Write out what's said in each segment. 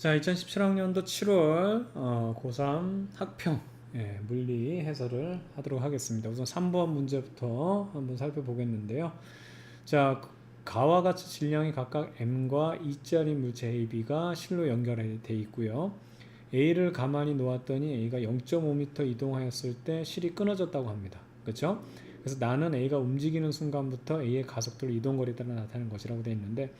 자, 2017학년도 7월 어, 고3 학평 예, 물리 해설을 하도록 하겠습니다. 우선 3번 문제부터 한번 살펴보겠는데요. 자, 가와 같이 질량이 각각 m과 2짜리 물체 A, B가 실로 연결되어 있고요. A를 가만히 놓았더니 A가 0.5m 이동하였을 때 실이 끊어졌다고 합니다. 그렇죠? 그래서 나는 A가 움직이는 순간부터 A의 가속도를 이동거리에 따라 나타내는 것이라고 되어 있는데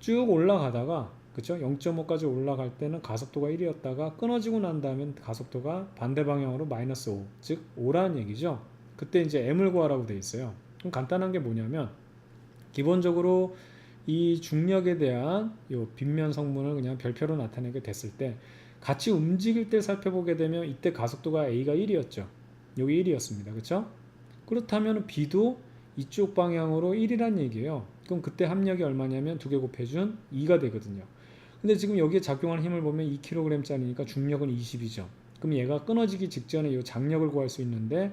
쭉 올라가다가 그렇죠? 0.5까지 올라갈 때는 가속도가 1이었다가 끊어지고 난 다음엔 가속도가 반대 방향으로 마이너스 5, 즉 5라는 얘기죠. 그때 이제 m을 구하라고 돼 있어요. 그럼 간단한 게 뭐냐면 기본적으로 이 중력에 대한 요 빗면 성분을 그냥 별표로 나타내게 됐을 때 같이 움직일 때 살펴보게 되면 이때 가속도가 a가 1이었죠. 여기 1이었습니다. 그렇죠? 그렇다면 b도 이쪽 방향으로 1이란 얘기예요. 그럼 그때 합력이 얼마냐면 두 개 곱해준 2가 되거든요. 근데 지금 여기에 작용하는 힘을 보면 2kg짜리니까 중력은 20이죠. 그럼 얘가 끊어지기 직전에 이 장력을 구할 수 있는데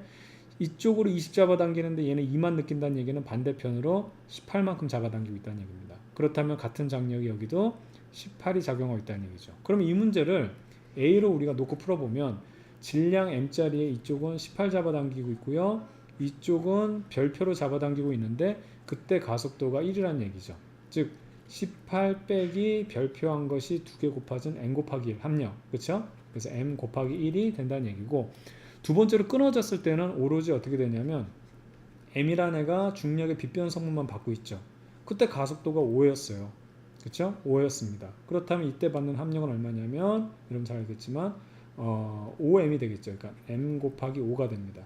이쪽으로 20 잡아당기는데 얘는 2만 느낀다는 얘기는 반대편으로 18만큼 잡아당기고 있다는 얘기입니다. 그렇다면 같은 장력이 여기도 18이 작용하고 있다는 얘기죠. 그럼 이 문제를 A로 우리가 놓고 풀어보면 질량 M짜리에 이쪽은 18 잡아당기고 있고요. 이쪽은 별표로 잡아당기고 있는데 그때 가속도가 1이라는 얘기죠. 즉 18 빼기 별표한 것이 두 개 곱해진 n 곱하기 1 합력. 그렇죠? 그래서 m 곱하기 1이 된다는 얘기고 두 번째로 끊어졌을 때는 오로지 어떻게 되냐면 m이라는 애가 중력의 빗변 성분만 받고 있죠. 그때 가속도가 5였어요. 그렇죠? 5였습니다. 그렇다면 이때 받는 합력은 얼마냐면 여러분 잘 알겠지만 어, 5m이 되겠죠. 그러니까 m 곱하기 5가 됩니다.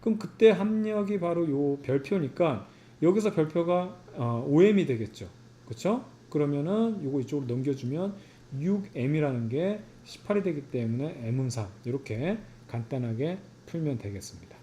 그럼 그때 합력이 바로 요 별표니까 여기서 별표가 어, 5m이 되겠죠. 그렇죠? 그러면은 요거 이쪽으로 넘겨주면 6m이라는 게 18이 되기 때문에 m은 4 이렇게 간단하게 풀면 되겠습니다.